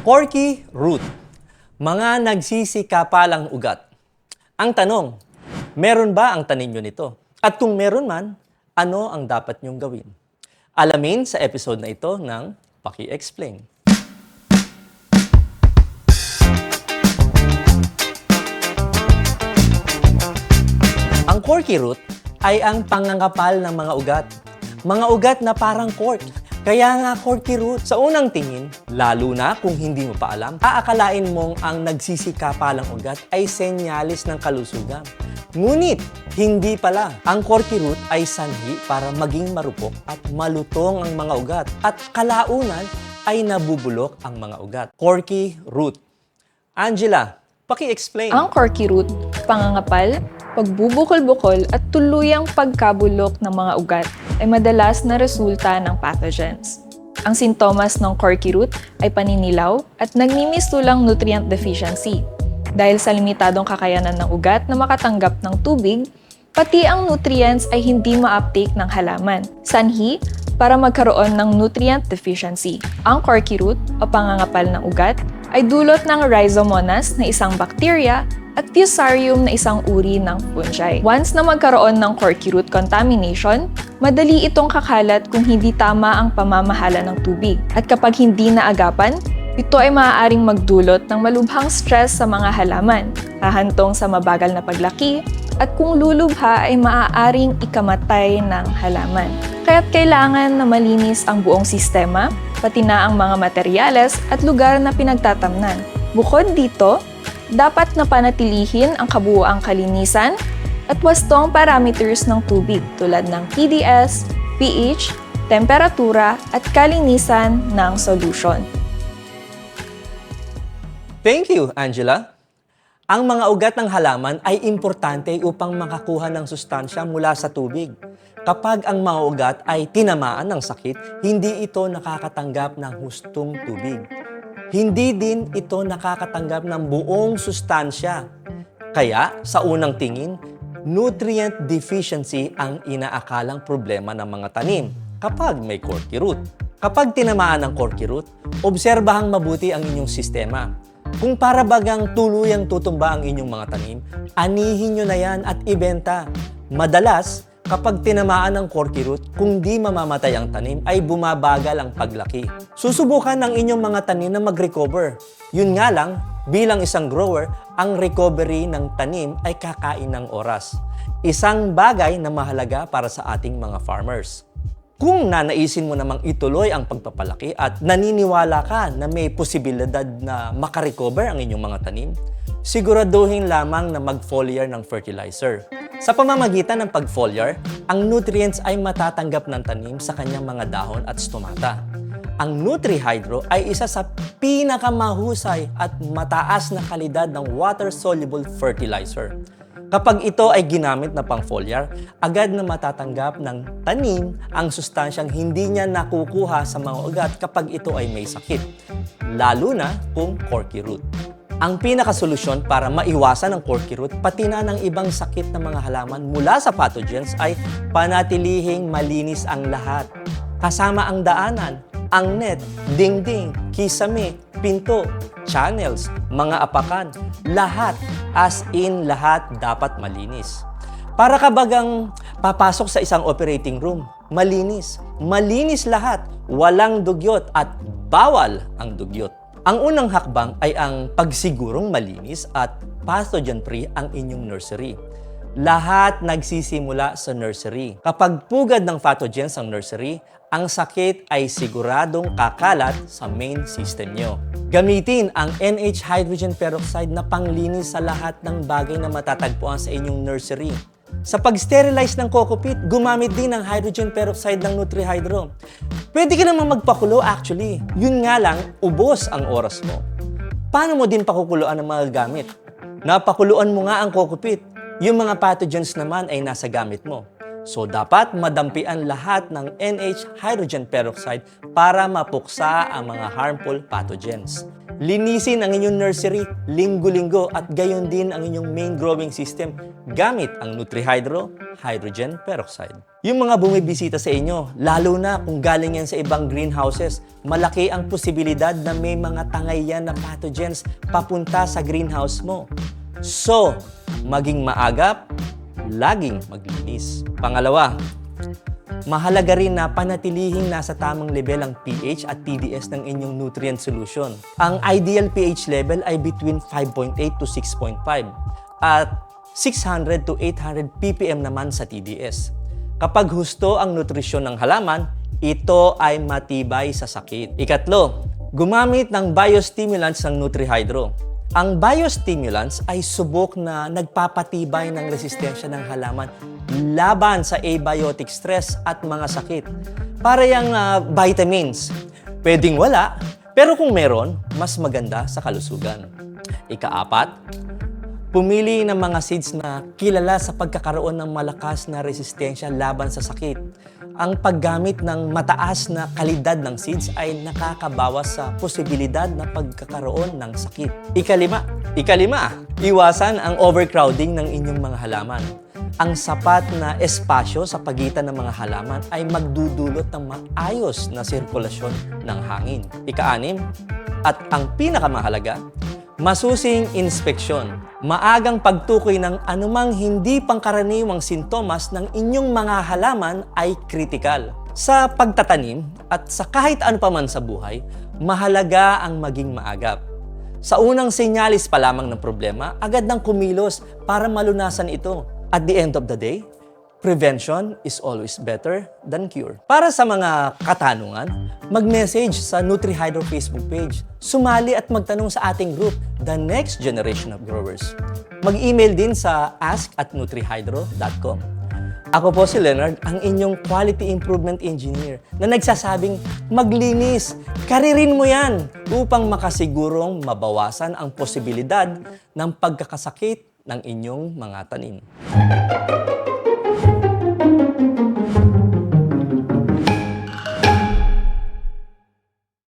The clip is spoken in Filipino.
Corky root. Mga nagsisikapalang ugat. Ang tanong, meron ba ang tanim nyo nito? At kung meron man, ano ang dapat nyong gawin? Alamin sa episode na ito ng Paki-Explain. Ang corky root ay ang pangangapal ng mga ugat. Mga ugat na parang cork. Kaya nga corky root. Sa unang tingin, lalo na kung hindi mo pa alam, aakalain mong ang nagsisikapalang ugat ay senyalis ng kalusugan. Ngunit, hindi pala. Ang corky root ay sanhi para maging marupok at malutong ang mga ugat. At kalaunan ay nabubulok ang mga ugat. Corky root. Angela, paki-explain. Ang corky root, pangangapal, pagbubukol-bukol at tuluyang pagkabulok ng mga ugat ay madalas na resulta ng pathogens. Ang sintomas ng corky root ay paninilaw at nagmimistulang nutrient deficiency dahil sa limitadong kakayanan ng ugat na makatanggap ng tubig, pati ang nutrients ay hindi ma-uptake ng halaman. Sanhi para magkaroon ng nutrient deficiency. Ang corky root o pangangapal ng ugat ay dulot ng rhizomonas na isang bakterya at fusarium na isang uri ng fungi. Once na magkaroon ng corky root contamination, madali itong kakalat kung hindi tama ang pamamahala ng tubig. At kapag hindi naagapan, ito ay maaaring magdulot ng malubhang stress sa mga halaman, hahantong sa mabagal na paglaki, at kung lulubha ay maaaring ikamatay ng halaman. Kaya't kailangan na malinis ang buong sistema, pati na ang mga materyales at lugar na pinagtatamnan. Bukod dito, dapat na panatilihin ang kabuoang kalinisan at wastong parameters ng tubig tulad ng TDS, pH, temperatura at kalinisan ng solution. Thank you, Angela. Ang mga ugat ng halaman ay importante upang makakuha ng sustansya mula sa tubig. Kapag ang mga ugat ay tinamaan ng sakit, hindi ito nakakatanggap ng hustong tubig. Hindi din ito nakakatanggap ng buong sustansya. Kaya, sa unang tingin, nutrient deficiency ang inaakalang problema ng mga tanim kapag may corky root. Kapag tinamaan ng corky root, obserbahang mabuti ang inyong sistema. Kung para bagang tuluyang tutumba ang inyong mga tanim, anihin nyo na yan at ibenta. Madalas, kapag tinamaan ng corky root, kung di mamamatay ang tanim, ay bumabagal ang paglaki. Susubukan ng inyong mga tanim na mag-recover. Yun nga lang, bilang isang grower, ang recovery ng tanim ay kakain ng oras. Isang bagay na mahalaga para sa ating mga farmers. Kung nanaisin mo namang ituloy ang pagpapalaki at naniniwala ka na may posibilidad na makarecover ang inyong mga tanim, siguraduhin lamang na mag-foliar ng fertilizer. Sa pamamagitan ng pag-foliar, ang nutrients ay matatanggap ng tanim sa kanyang mga dahon at stomata. Ang NutriHydro ay isa sa pinakamahusay at mataas na kalidad ng water-soluble fertilizer. Kapag ito ay ginamit na pang foliar, agad na matatanggap ng tanim ang sustansyang hindi niya nakukuha sa mga ugat kapag ito ay may sakit, lalo na kung corky root. Ang pinakasolusyon para maiwasan ang corky root pati na ng ibang sakit ng mga halaman mula sa pathogens ay panatilihing malinis ang lahat. Kasama ang daanan, ang net, dingding, kisame, pinto, channels, mga apakan, lahat, as in lahat dapat malinis. Para kabagang papasok sa isang operating room, malinis. Malinis lahat, walang dugyot at bawal ang dugyot. Ang unang hakbang ay ang pagsigurong malinis at pathogen-free ang inyong nursery. Lahat nagsisimula sa nursery. Kapag pugad ng pathogens ang nursery, ang sakit ay siguradong kakalat sa main system nyo. Gamitin ang NH hydrogen peroxide na panglinis sa lahat ng bagay na matatagpuan sa inyong nursery. Sa pag-sterilize ng coco peat, gumamit din ng hydrogen peroxide ng NutriHydro. Pwede ka naman magpakulo actually. Yun nga lang, ubos ang oras mo. Paano mo din pakukuluan ang mga gamit? Napakuluan mo nga ang coco peat. Yung mga pathogens naman ay nasa gamit mo. So dapat madampian lahat ng NH hydrogen peroxide para mapuksa ang mga harmful pathogens. Linisin ang inyong nursery linggo-linggo at gayon din ang inyong main growing system gamit ang NutriHydro Hydrogen Peroxide. Yung mga bumibisita sa inyo, lalo na kung galing yan sa ibang greenhouses, malaki ang posibilidad na may mga tangay yan na pathogens papunta sa greenhouse mo. So, maging maagap, laging maglinis. Pangalawa, Mahalaga rin na panatilihing nasa tamang level ang pH at TDS ng inyong nutrient solution. Ang ideal pH level ay between 5.8 to 6.5 at 600 to 800 ppm naman sa TDS. Kapag husto ang nutrisyon ng halaman, ito ay matibay sa sakit. Ikatlo, gumamit ng biostimulants ng NutriHydro. Ang biostimulants ay subok na nagpapatibay ng resistensya ng halaman laban sa abiotic stress at mga sakit. Para yung ah, vitamins, pwedeng wala, pero kung meron, mas maganda sa kalusugan. Ikaapat, Pumili ng mga seeds na kilala sa pagkakaroon ng malakas na resistensya laban sa sakit. Ang paggamit ng mataas na kalidad ng seeds ay nakakabawas sa posibilidad na pagkakaroon ng sakit. Ikalima, ikalima, iwasan ang overcrowding ng inyong mga halaman. Ang sapat na espasyo sa pagitan ng mga halaman ay magdudulot ng maayos na sirkulasyon ng hangin. Ikaanim, at ang pinakamahalaga, Masusing inspeksyon. Maagang pagtukoy ng anumang hindi pangkaraniwang sintomas ng inyong mga halaman ay kritikal. Sa pagtatanim at sa kahit ano pa man sa buhay, mahalaga ang maging maagap. Sa unang senyalis pa lamang ng problema, agad nang kumilos para malunasan ito. At the end of the day, prevention is always better than cure. Para sa mga katanungan, mag-message sa NutriHydro Facebook page. Sumali at magtanong sa ating group, The Next Generation of Growers. Mag-email din sa ask at nutrihydro.com. Ako po si Leonard, ang inyong Quality Improvement Engineer na nagsasabing maglinis, karirin mo yan upang makasigurong mabawasan ang posibilidad ng pagkakasakit ng inyong mga tanim.